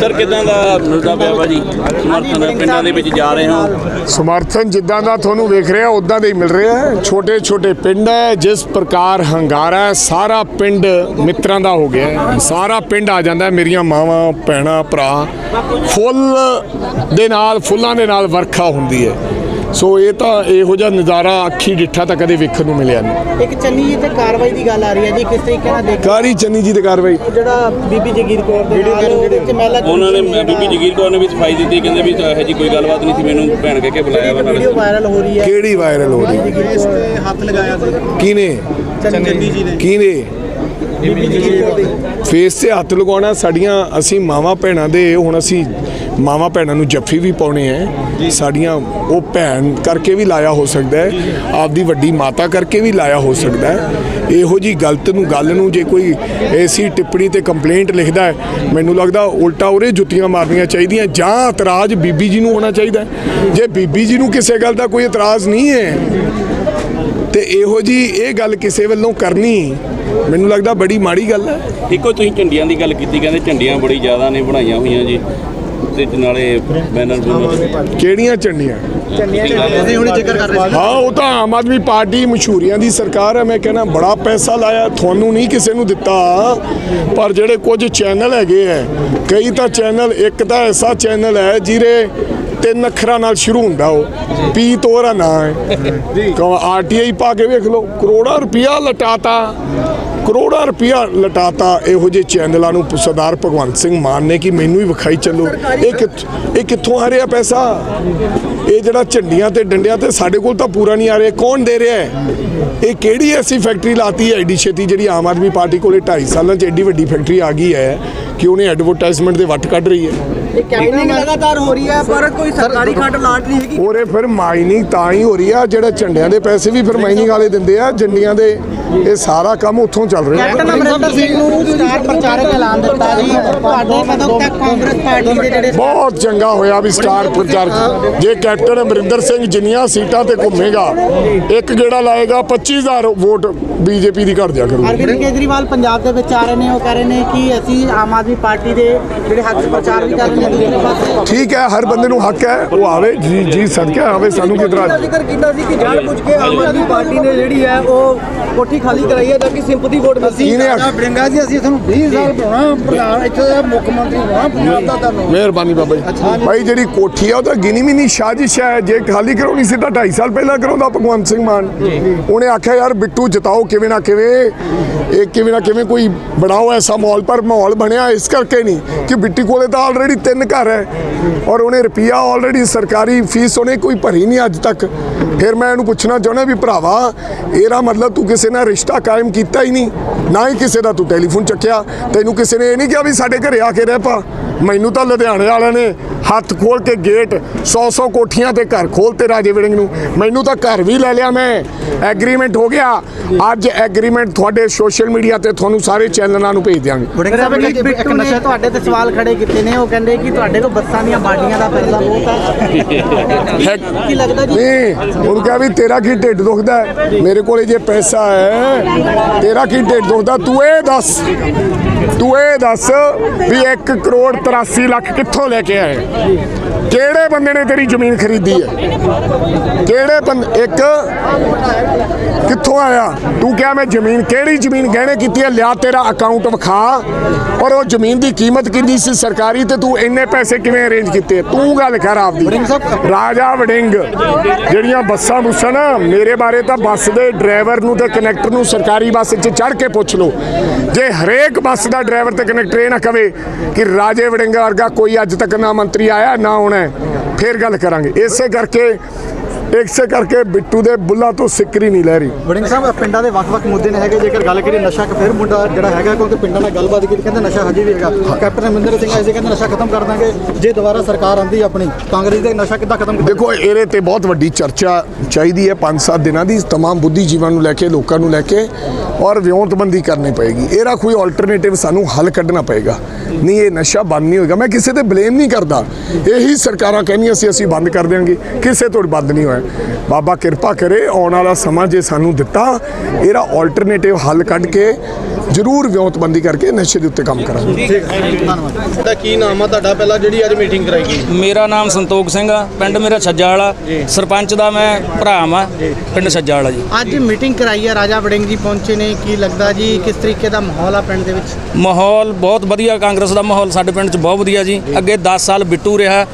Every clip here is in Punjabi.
ਸਰ, ਕਿਦਾਂ ਦਾ ਮਿਲਦਾ ਪਿਆ ਭਾਜੀ ਸਮਰਥਨ ਪਿੰਡਾਂ ਦੇ ਵਿੱਚ ਜਾ ਰਹੇ ਹੋ? ਸਮਰਥਨ ਜਿੱਦਾਂ ਦਾ ਤੁਹਾਨੂੰ ਵੇਖ ਰਿਹਾ ਉਦਾਂ ਦੇ ਹੀ ਮਿਲ ਰਿਹਾ ਹੈ। ਛੋਟੇ ਛੋਟੇ ਪਿੰਡ ਹੈ, ਜਿਸ ਪ੍ਰਕਾਰ ਹੰਗਾਰਾ ਸਾਰਾ ਪਿੰਡ ਮਿੱਤਰਾਂ ਦਾ ਹੋ ਗਿਆ ਸਾਰਾ ਪਿੰਡ ਆ ਜਾਂਦਾ ਮੇਰੀਆਂ ਮਾਵਾਂ, ਭੈਣਾਂ, ਭਰਾ। ਫੁੱਲ ਦੇ ਨਾਲ, ਫੁੱਲਾਂ ਦੇ ਨਾਲ ਵਰਖਾ ਹੁੰਦੀ ਹੈ। ਸੋ ਇਹ ਤਾਂ ਇਹੋ ਜਿਹਾ ਨਜ਼ਾਰਾ ਅੱਖੀ ਡਿੱਠਾ ਤਾਂ ਕਦੇ ਵੇਖਣ ਨੂੰ ਮਿਲਿਆ ਨਹੀਂ। ਇੱਕ ਚੰਨੀ ਜੀ ਤੇ ਕਾਰਵਾਈ ਦੀ ਗੱਲ ਆ ਰਹੀ ਹੈ ਜੀ ਕਿਸ ਤਰੀਕੇ ਨਾਲ ਦੇਖ। ਕਾਰੀ ਚੰਨੀ ਜੀ ਦੀ ਕਾਰਵਾਈ। ਜਿਹੜਾ ਬੀਬੀ ਜਗੀਰ ਕੌਰ ਦੇ ਨਾਲ ਉਹਦੇ ਵਿੱਚ ਮਹਿਲਾ ਉਹਨਾਂ ਨੇ ਬੀਬੀ ਜਗੀਰ ਕੌਰ ਨੇ ਵੀ ਸਫ਼ਾਈ ਦਿੱਤੀ ਕਹਿੰਦੇ ਵੀ ਇਹੋ ਜੀ ਕੋਈ ਗੱਲਬਾਤ ਨਹੀਂ ਸੀ ਮੈਨੂੰ ਭੈਣ ਕਹਿ ਕੇ ਬੁਲਾਇਆ ਵਾ ਵੀਡੀਓ ਵਾਇਰਲ ਹੋ ਰਹੀ ਹੈ। ਕਿਹੜੀ ਵਾਇਰਲ ਹੋ ਰਹੀ ਇਸ ਤੇ ਹੱਥ ਲਗਾਇਆ ਸੀ। ਕਿਨੇ ਚੰਨੀ ਜੀ। ਨੇ। ਕਿਨੇ ਬੀਬੀ ਜਗੀਰ ਕੌਰ ਦੇ। ਫੇਸ ਤੇ ਹੱਥ ਲਗਾਉਣਾ ਸਾਡੀਆਂ ਅਸੀਂ ਮਾਵਾਂ ਭੈਣਾਂ ਦੇ ਹੁਣ ਅਸੀਂ ਮਾਵਾਂ ਭੈਣਾਂ ਨੂੰ ਜੱਫੀ ਵੀ ਪਾਉਣੇ ਹੈ। ਸਾਡੀਆਂ ਉਹ ਭੈਣ ਕਰਕੇ ਵੀ ਲਾਇਆ ਹੋ ਸਕਦਾ ਹੈ। ਆਪਦੀ ਵੱਡੀ ਮਾਤਾ ਕਰਕੇ ਵੀ ਲਾਇਆ ਹੋ ਸਕਦਾ ਹੈ। ਇਹੋ ਜੀ ਗਲਤ ਨੂੰ, ਗੱਲ ਨੂੰ ਜੇ ਕੋਈ ਐਸੀ ਟਿੱਪਣੀ ਤੇ ਕੰਪਲੇਂਟ ਲਿਖਦਾ ਹੈ, ਮੈਨੂੰ ਲੱਗਦਾ ਉਲਟਾ ਉਹਰੇ ਜੁੱਤੀਆਂ ਮਾਰਨੀਆਂ ਚਾਹੀਦੀਆਂ ਜਾਂ ਇਤਰਾਜ਼ ਬੀਬੀ ਜੀ ਨੂੰ ਹੋਣਾ ਚਾਹੀਦਾ ਜੇ ਬੀਬੀ ਜੀ ਨੂੰ ਕਿਸੇ ਗੱਲ ਦਾ ਕੋਈ ਇਤਰਾਜ਼ ਨਹੀਂ ਹੈ, ਤੇ ਇਹੋ ਜੀ ਇਹ ਗੱਲ ਕਿਸੇ ਵੱਲੋਂ ਕਰਨੀ, ਮੈਨੂੰ ਲੱਗਦਾ ਬੜੀ ਮਾੜੀ ਗੱਲ ਹੈ। ਇੱਕੋ ਤੁਸੀਂ ਝੰਡੀਆਂ ਦੀ ਗੱਲ ਕੀਤੀ, ਕਹਿੰਦੇ ਝੰਡੀਆਂ ਬੜੀ ਜ਼ਿਆਦਾ ਨੇ ਬਣਾਈਆਂ ਹੋਈਆਂ ਜੀ। ਤੇ ਨਾਲੇ ਬੈਨਰ ਬੂਨਰ ਕਿਹੜੀਆਂ ਚੰਡੀਆਂ ਅਸੀਂ ਹੁਣ ਜ਼ਿਕਰ ਕਰ ਰਹੇ ਹਾਂ ਉਹ ਤਾਂ ਆਮ ਆਦਮੀ ਪਾਰਟੀ ਮਸ਼ਹੂਰੀਆਂ ਦੀ ਸਰਕਾਰ ਹੈ ਮੈਂ ਕਹਿੰਦਾ ਬੜਾ ਪੈਸਾ ਲਾਇਆ ਤੁਹਾਨੂੰ ਨਹੀਂ ਕਿਸੇ ਨੂੰ ਦਿੱਤਾ। ਪਰ ਜਿਹੜੇ ਕੁਝ ਚੈਨਲ ਹੈਗੇ ਹੈ ਕਈ ਤਾਂ ਚੈਨਲ ਇੱਕ ਤਾਂ ਐਸਾ ਚੈਨਲ ਹੈ ਜਿਹਦੇ ਤਿੰਨ ਅੱਖਰਾਂ ਨਾਲ ਸ਼ੁਰੂ ਹੁੰਦਾ ਉਹ। ਪੀ ਤੋਰਾ ਨਾਂ ਹੈ। ਕਹੋ ਆਰਟੀਆਈ ਪਾ ਕੇ ਵੇਖ ਲਓ। ਕਰੋੜਾਂ ਰੁਪਇਆ ਲਟਾਤਾ। ਕਰੋੜਾਂ ਰੁਪਇਆ ਲਟਾਤਾ ਇਹੋ ਜਿਹੇ ਚੈਨਲਾਂ ਨੂੰ, ਸਰਦਾਰ ਭਗਵੰਤ ਸਿੰਘ ਮਾਨ ਨੇ ਕਿ ਮੈਨੂੰ ਹੀ ਵਿਖਾਈ ਚੱਲੋ। ਇਹ ਕਿੱਥ- ਇਹ ਕਿੱਥੋਂ ਆ ਰਿਹਾ ਪੈਸਾ? ਇਹ ਜਿਹੜਾ ਝੰਡੀਆਂ ਤੇ ਡੰਡਿਆਂ ਤੇ ਸਾਡੇ ਕੋਲ ਤਾਂ ਪੂਰਾ ਨਹੀਂ ਆ ਰਿਹਾ। ਕੌਣ ਦੇ ਰਿਹਾ ਹੈ? ਇਹ ਕਿਹੜੀ ਐਸੀ ਫੈਕਟਰੀ ਲਾਤੀ ਹੈ ਐਡੀ ਛੇਤੀ ਜਿਹੜੀ ਆਮ ਆਦਮੀ ਪਾਰਟੀ ਕੋਲੇ 2.5 ਸਾਲਾਂ 'ਚ ਐਡੀ ਵੱਡੀ ਫੈਕਟਰੀ ਆ ਗਈ ਹੈ ਕਿ ਉਹਨੇ ਐਡਵਰਟਾਈਜ਼ਮੈਂਟ ਦੇ ਵੱਟ ਕੱਢ ਰਹੀ ਹੈ? ਇਹ ਕੈਂਪੇਨਿੰਗ ਲਗਾਤਾਰ ਹੋ ਰਹੀ ਹੈ ਪਰ ਕੋਈ ਸਰਕਾਰੀ ਖੰਡ ਲਾਟ ਨਹੀਂ ਹੈਗੀ। ਉਹਰੇ ਫਿਰ ਮਾਈਨਿੰਗ ਤਾਂ ਹੀ ਹੋ ਰਹੀ ਆ ਜਿਹੜੇ ਝੰਡਿਆਂ ਦੇ ਪੈਸੇ ਵੀ ਫਿਰ ਮਾਈਨਿੰਗ ਵਾਲੇ ਦਿੰਦੇ ਆ ਜੰਡੀਆਂ ਦੇ ਇਹ ਸਾਰਾ ਕੰਮ ਉੱਥੋਂ ਚੱਲ ਰਿਹਾ। ਕੈਪਟਨ ਅਮਰਿੰਦਰ ਸਿੰਘ ਨੂੰ ਸਟਾਰ ਪ੍ਰਚਾਰਕ ਐਲਾਨ ਦਿੱਤਾ ਜੀ? ਤੁਹਾਡੇ ਕਦੋਂ ਤੱਕ ਕਾਂਗਰਸ ਪਾਰਟੀ ਦੇ ਜਿਹੜੇ ਬਹੁਤ ਚੰਗਾ ਹੋਇਆ ਵੀ ਸਟਾਰ ਪ੍ਰਚਾਰਕ। ਜੇ ਕੈਪਟਨ ਅਮਰਿੰਦਰ ਸਿੰਘ ਜਿੰਨੀਆਂ ਸੀਟਾਂ ਤੇ ਘੁੰਮੇਗਾ ਇੱਕ ਗੇੜਾ ਲਾਏਗਾ 25000 ਵੋਟ ਬੀਜੇਪੀ ਦੀ ਘਟ ਜਾ ਕਰੂ ਅਰਵਿੰਦ ਕੇਜਰੀਵਾਲ ਪੰਜਾਬ ਦੇ ਵਿੱਚ ਆ ਰਹੇ ਨੇ ਉਹ ਕਹਿ ਰਹੇ ਨੇ ਕਿ ਅਸੀਂ ਆਮ ਆਦਮੀ ਪਾਰਟੀ ਦੇ ਜਿਹੜੇ ਹੱਕ ਪ੍ਰਚਾਰ ਵੀ ਕਰ ਰਹੇ ਠੀਕ ਹੈ ਹਰ ਬੰਦੇ ਨੂੰ ਹੱਕ ਹੈ ਉਹ ਆਵੇ ਜੀ ਜੀ ਸਦਕਾ ਆਵੇ ਸਾਨੂੰ ਕੀ ਇਤਰਾਜ਼ ਜ਼ਿਕਰ ਕੀਤਾ ਸੀ ਕਿ ਜਾਣ ਬੁੱਝ ਕੇ ਆਮ ਆਦਮੀ ਪਾਰਟੀ ਨੇ ਜਿਹੜੀ ਹੈ ਉਹ ਕੋਠੀ ਖਾਲੀ ਕਰਾਈ ਹੈ ਤਾਂ ਕਿ ਸਿੰਪਥੀ ਵੋਟ ਮਿਲਦੀ। ਆਖਿਆ? ਬੜਿੰਗਾ ਜੀ ਅਸੀਂ ਤੁਹਾਨੂੰ 20 ਸਾਲ ਬਣਾਉਣਾ ਪ੍ਰਧਾਨ ਇੱਥੇ ਦਾ ਮੁੱਖ ਮੰਤਰੀ ਬਣਾਉਣਾ ਪੰਜਾਬ ਦਾ ਤੁਹਾਨੂੰ ਮਿਹਰਬਾਨੀ ਬਾਬਾ ਜੀ। ਭਾਈ ਜਿਹੜੀ ਕੋਠੀ ਆ ਉਹ ਤਾਂ ਗਿਨੀ ਮਿਨੀ ਸਾਜ਼ਿਸ਼ ਹੈ ਜੇ ਖਾਲੀ ਕਰਾਉਣੀ ਸੀ ਤਾਂ 2.5 ਸਾਲ ਪਹਿਲਾਂ ਕਰਾਉਂਦਾ ਭਗਵੰਤ ਸਿੰਘ ਮਾਨ। ਉਹਨੇ ਆਖਿਆ ਯਾਰ ਬਿੱਟੂ ਜਿਤਾਓ ਕਿਵੇਂ ਨਾ ਕਿਵੇਂ। ਇਹ ਕਿਵੇਂ ਨਾ ਕਿਵੇਂ ਕੋਈ ਬਣਾਓ ਐਸਾ ਮਾਹੌਲ ਪਰ ਮਾਹੌਲ ਬਣਿਆ ਇਸ ਕਰਕੇ ਨਹੀਂ ਕਿ ਬਿੱਟੀ ਕੋਲੇ ਤਾਂ ਆਲਰੇਡੀ ਤਿੰਨ ਘਰ ਹੈ ਔਰ ਉਹਨੇ ਰੁਪਿਆ ਆਲਰੇਡੀ ਸਰਕਾਰੀ ਫੀਸ ਉਹਨੇ ਕੋਈ ਭਰੀ ਨਹੀਂ ਅੱਜ ਤੱਕ। ਫਿਰ ਮੈਂ ਇਹਨੂੰ ਪੁੱਛਣਾ ਚਾਹੁੰਦਾ ਵੀ ਭਰਾਵਾ, ਇਹਦਾ ਮਤਲਬ ਤੂੰ ਕਿਸੇ ਨਾਲ ਰਿਸ਼ਤਾ ਕਾਇਮ ਕੀਤਾ ਹੀ ਨਹੀਂ, ਨਾ ਹੀ ਕਿਸੇ ਦਾ ਤੂੰ ਟੈਲੀਫੋਨ ਚੱਕਿਆ। ਤੈਨੂੰ ਕਿਸੇ ਨੇ ਇਹ ਨਹੀਂ ਕਿਹਾ ਵੀ ਸਾਡੇ ਘਰੇ ਆ ਕੇ ਰਹਿ ਪਾ। ਮੈਨੂੰ ਤਾਂ ਲੁਧਿਆਣੇ ਵਾਲਿਆਂ ਨੇ ਹੱਥ ਖੋਲ ਕੇ ਗੇਟ 100-100 ਕੋਠੀਆਂ ਤੇ ਘਰ ਖੋਲਤੇ ਰਾਜੇ ਵੜਿੰਗ ਨੂੰ। ਮੈਨੂੰ ਤਾਂ ਘਰ ਵੀ ਲੈ ਲਿਆ ਮੈਂ। ਐਗਰੀਮੈਂਟ ਹੋ ਗਿਆ। ਅੱਜ ਐਗਰੀਮੈਂਟ ਤੁਹਾਡੇ ਸੋਸ਼ਲ ਮੀਡੀਆ ਤੇ ਤੁਹਾਨੂੰ ਸਾਰੇ ਚੈਨਲਾਂ ਨੂੰ ਭੇਜ ਦਿਆਂਗੇ। ਇੱਕ ਬਿੱਟੂ ਨੇ ਤੁਹਾਡੇ ਤੇ ਸਵਾਲ ਖੜੇ ਕੀਤੇ ਨੇ। ਉਹ ਕਹਿੰਦੇ ਕਿ ਤੁਹਾਡੇ ਕੋਲ ਬੱਸਾਂ ਦੀਆਂ ਬਾਡੀਆਂ ਦਾ ਪੈਸਾ ਬਹੁਤ ਹੈ ਕੀ ਲੱਗਦਾ ਜੀ? ਨਹੀਂ ਉਹਨੂੰ ਕਿਹਾ ਵੀ ਤੇਰਾ ਕੀ ਢਿੱਡ ਦੁਖਦਾ? ਮੇਰੇ ਕੋਲੇ ਜੇ ਪੈਸਾ ਹੈ ਤੇਰਾ ਕੀ ਢਿੱਡ ਦੁਖਦਾ? ਤੂੰ ਇਹ ਦੱਸ। ਤੂੰ ਇਹ ਦੱਸ ਵੀ 1 ਕਰੋੜ 83 ਲੱਖ ਕਿੱਥੋਂ ਲੈ ਕੇ ਆਏ? ਕਿਹੜੇ ਬੰਦੇ ਨੇ ਤੇਰੀ ਜ਼ਮੀਨ ਖਰੀਦੀ ਹੈ? ਕਿਹੜੇ ਬੰਦੇ ਇੱਕ ਕਿੱਥੋਂ ਆਇਆ? ਤੂੰ ਕਿਹਾ ਮੈਂ ਜ਼ਮੀਨ ਕਿਹੜੀ ਜ਼ਮੀਨ ਗਹਿਣੇ ਕੀਤੀ ਹੈ? ਲਿਆ ਤੇਰਾ ਅਕਾਊਂਟ ਵਿਖਾ। ਔਰ ਉਹ ਜ਼ਮੀਨ ਦੀ ਕੀਮਤ ਕਿੰਨੀ ਸੀ ਸਰਕਾਰੀ ਤੇ ਤੂੰ ਇੰਨੇ ਪੈਸੇ ਕਿਵੇਂ ਅਰੇਂਜ ਕੀਤੇ? ਤੂੰ ਗੱਲ ਕਰ ਆਪਦੀ। ਰਾਜਾ ਵੜਿੰਗ ਜਿਹੜੀਆਂ ਬੱਸਾਂ ਬੁੱਸਾਂ ਨਾ ਮੇਰੇ ਬਾਰੇ ਤਾਂ ਬੱਸ ਦੇ ਡਰਾਈਵਰ ਨੂੰ ਤੇ ਕਨੈਕਟਰ ਨੂੰ ਸਰਕਾਰੀ ਬੱਸ 'ਚ ਚੜ੍ਹ ਕੇ ਪੁੱਛ ਲਓ। ਜੇ ਹਰੇਕ ਬੱਸ ਦਾ ਡਰਾਈਵਰ ਤੇ ਕਨੈਕਟਰ ਇਹ ਨਾ ਕਵੇ ਕਿ ਰਾਜੇ ਵੜਿੰਗ ਵਰਗਾ ਕੋਈ ਅੱਜ ਤੱਕ ਨਾ ਮੰਤਰੀ ਆਇਆ, ਨਾ ਆਉਣਾ ਫਿਰ ਗੱਲ ਕਰਾਂਗੇ। ਇਸੇ ਕਰਕੇ ਇਸੇ ਕਰਕੇ ਬਿੱਟੂ ਦੇ ਬੁੱਲਾਂ ਤੋਂ ਸਿੱਕਰੀ ਨਹੀਂ ਲੈ ਰਹੀ ਵੜਿੰਗ ਸਾਹਿਬ ਪਿੰਡਾਂ ਦੇ ਵੱਖ-ਵੱਖ ਮੁੱਦੇ ਨੇ ਹੈਗੇ ਜੇਕਰ ਗੱਲ ਕਰੀਏ ਨਸ਼ਾ ਫਿਰ ਮੁੱਦਾ ਜਿਹੜਾ ਹੈਗਾ ਕਿਉਂਕਿ ਪਿੰਡਾਂ ਨਾਲ ਗੱਲਬਾਤ ਕੀਤੀ ਕਹਿੰਦੇ ਨਸ਼ਾ ਹਜੇ ਵੀ ਹੈਗਾ ਕੈਪਟਨ ਅਮਰਿੰਦਰ ਸਿੰਘ ਐਸੇ ਕਹਿੰਦੇ ਨਸ਼ਾ ਖਤਮ ਕਰ ਦਾਂਗੇ ਜੇ ਦੁਬਾਰਾ ਸਰਕਾਰ ਆਂਦੀ ਆਪਣੀ ਕਾਂਗਰਸ ਦੇ ਨਸ਼ਾ ਕਿੱਦਾਂ ਖਤਮ ਕੀਤਾ ਦੇਖੋ ਇਹਦੇ ਤੇ ਬਹੁਤ ਵੱਡੀ ਚਰਚਾ ਚਾਹੀਦੀ ਹੈ 5-7 ਦਿਨਾਂ ਦੀ तमाम ਬੁੱਧੀਜੀਵਾਂ ਨੂੰ ਲੈ ਕੇ ਲੋਕਾਂ ਨੂੰ ਲੈ ਕੇ ਔਰ ਵਿਉਂਤਬੰਦੀ ਕਰਨੀ ਪਏਗੀ ਇਹਦਾ ਕੋਈ ਆਲਟਰਨੇਟਿਵ ਸਾਨੂੰ ਹੱਲ ਕੱਢਣਾ ਪਏਗਾ ਨਹੀਂ ਇਹ ਨਸ਼ਾ ਬੰਦ ਨਹੀਂ ਹੋਏਗਾ ਮੈਂ ਕਿਸੇ ਤੇ ਬਲੇਮ ਨਹੀਂ ਕਰਦਾ ਇਹੀ ਸਰਕਾਰਾਂ ਕਹਿੰਦੀਆਂ ਸੀ ਅਸੀਂ ਬੰਦ ਕਰ ਦਿਆਂਗੇ ਕਿਸੇ ਤੋਂ ਬੰਦ ਨਹੀਂ ਹੋਇਆ ਬਾਬਾ ਕਿਰਪਾ ਕਰੇ ਆਉਣ ਵਾਲਾ ਸਮਾਂ ਜੇ ਸਾਨੂੰ ਦਿੱਤਾ ਇਹਦਾ ਆਲਟਰਨੇਟਿਵ ਹੱਲ ਕੱਢ ਕੇ ਜ਼ਰੂਰ ਵਿਉਂਤਬੰਦੀ ਕਰਕੇ ਨਸ਼ੇ ਦੇ ਉੱਤੇ ਕੰਮ ਕਰਾਂਗੇ। ਧੰਨਵਾਦ। ਦਾ ਕੀ ਨਾਮ ਆ ਤੁਹਾਡਾ? ਪਹਿਲਾਂ ਜਿਹੜੀ ਅੱਜ ਮੀਟਿੰਗ ਕਰਾਈ ਗਈ। ਮੇਰਾ ਨਾਮ ਸੰਤੋਖ ਸਿੰਘ ਆ ਪਿੰਡ ਮੇਰਾ ਛੱਜਾ ਵਾਲਾ ਸਰਪੰਚ ਦਾ ਮੈਂ ਭਰਾ ਵਾਂ ਪਿੰਡ ਛੱਜਾ ਵਾਲਾ ਜੀ। ਅੱਜ ਮੀਟਿੰਗ ਕਰਾਈ ਹੈ ਰਾਜਾ ਵੜਿੰਗ ਜੀ ਪਹੁੰਚੇ ਨੇ ਕੀ ਲੱਗਦਾ ਜੀ ਕਿਸ ਤਰੀਕੇ ਦਾ ਮਾਹੌਲ ਆ ਪਿੰਡ ਦੇ ਵਿੱਚ? ਮਾਹੌਲ ਬਹੁਤ ਵਧੀਆ ਕਾਂਗਰਸ ਦਾ ਮਾਹੌਲ ਸਾਡੇ ਪਿੰਡ 'ਚ ਬਹੁਤ ਵਧੀਆ ਜੀ। ਅੱਗੇ 10 ਸਾਲ ਬਿੱਟੂ ਰਿਹਾ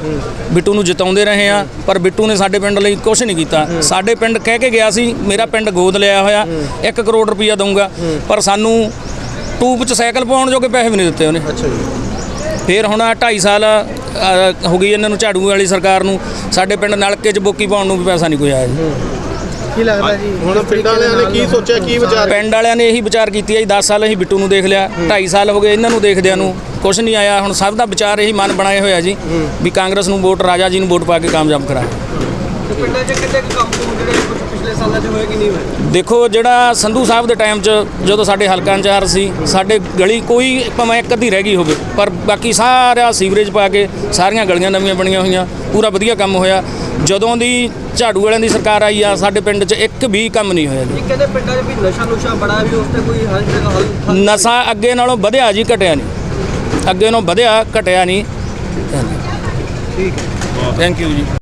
ਬਿੱਟੂ ਨੂੰ ਜਿਤਾਉਂਦੇ ਰਹੇ ਆ ਪਰ ਬਿੱਟੂ ਨੇ ਸਾਡੇ ਪਿੰਡ ਲਈ ਕੁਝ ਨਹੀਂ ਕੀਤਾ। ਸਾਡੇ ਪਿੰਡ ਕਹਿ ਕੇ ਗਿਆ ਸੀ ਮੇਰਾ ਪਿੰਡ ਗੋਦ ਲਿਆ ਹੋਇਆ 1 ਕਰੋੜ ਰੁਪਈਆ ਦਊਂਗਾ। ਪਰ ਸਾਨੂੰ ਟੂਬ 'ਚ ਸਾਈਕਲ ਪਾਉਣ ਜੋਗੇ ਪੈਸੇ ਵੀ ਨਹੀਂ ਦਿੱਤੇ ਉਹਨੇ। ਅੱਛਾ ਜੀ। ਫਿਰ ਹੁਣ 2.5 ਸਾਲ ਹੋ ਗਈ ਇਹਨਾਂ ਨੂੰ ਝਾੜੂ ਵਾਲੀ ਸਰਕਾਰ ਨੂੰ। ਸਾਡੇ ਪਿੰਡ ਨਲਕੇ 'ਚ ਬੋਕੀ ਪਾਉਣ ਨੂੰ ਵੀ ਪੈਸਾ ਨਹੀਂ ਕੋਈ ਆਇਆ ਜੀ। ਕੀ ਲੱਗਦਾ ਜੀ? ਹੁਣ ਪਿੰਡਾਂ ਵਾਲਿਆਂ ਨੇ ਕੀ ਸੋਚਿਆ ਕੀ ਵਿਚਾਰ? ਪਿੰਡ ਵਾਲਿਆਂ ਨੇ ਇਹੀ ਵਿਚਾਰ ਕੀਤੀ ਹੈ ਜੀ 10 ਸਾਲ ਅਸੀਂ ਬਿੱਟੂ ਨੂੰ ਦੇਖ ਲਿਆ 2.5 ਸਾਲ ਹੋ ਗਏ ਇਹਨਾਂ ਨੂੰ ਦੇਖਦਿਆਂ ਨੂੰ ਕੁਝ ਨਹੀਂ ਆਇਆ। ਹੁਣ ਸਭ ਦਾ ਵਿਚਾਰ ਇਹੀ ਮਨ ਬਣਾਏ ਹੋਇਆ ਜੀ ਵੀ ਕਾਂਗਰਸ ਨੂੰ ਵੋਟ ਰਾਜਾ ਜੀ ਨੂੰ ਵੋਟ ਪਾ ਕੇ ਕਾਮਯਾਬ ਕਰਾ ਪਿੰਡਾਂ 'ਚ ਕਿੰਨੇ ਕੁ ਕੰਮ ਕੁਮ ਜਿਹੜੇ ਕੁਝ ਪਿਛਲੇ ਸਾਲਾਂ 'ਚ ਹੋਏ ਕਿ ਨਹੀਂ ਹੋਏ? ਦੇਖੋ ਜਿਹੜਾ ਸੰਧੂ ਸਾਹਿਬ ਦੇ ਟਾਈਮ 'ਚ ਜਦੋਂ ਸਾਡੇ ਹਲਕਾ ਇੰਚਾਰਜ ਸੀ ਸਾਡੇ ਗਲੀ ਕੋਈ ਭਾਵੇਂ ਇੱਕ ਅੱਧੀ ਰਹਿ ਗਈ ਹੋਵੇ ਪਰ ਬਾਕੀ ਸਾਰਾ ਸੀਵਰੇਜ ਪਾ ਕੇ ਸਾਰੀਆਂ ਗਲੀਆਂ ਨਵੀਆਂ ਬਣੀਆਂ ਹੋਈਆਂ ਪੂਰਾ ਵਧੀਆ ਕੰਮ ਹੋਇਆ। ਜਦੋਂ ਦੀ ਝਾੜੂ ਵਾਲਿਆਂ ਦੀ ਸਰਕਾਰ ਆਈ ਆ ਸਾਡੇ ਪਿੰਡ 'ਚ ਇੱਕ ਵੀ ਕੰਮ ਨਹੀਂ ਹੋਇਆ ਜੀ। ਇਹ ਕਹਿੰਦੇ ਪਿੰਡਾਂ 'ਚ ਵੀ ਨਸ਼ਾ ਨੁਸ਼ਾ ਬੜਾ ਵੀ ਉਸ ਤੇ ਕੋਈ ਜਗ੍ਹਾ ਹੱਲ ਹੱਲ ਨਸ਼ਾ ਅੱਗੇ ਨਾਲੋਂ ਵਧਿਆ ਜੀ ਘਟਿਆ ਨਹੀਂ। ਅੱਗੇ ਨਾਲੋਂ ਵਧਿਆ ਘਟਿਆ ਨਹੀਂ। ਠੀਕ ਹੈ। ਥੈਂਕ ਯੂ ਜੀ।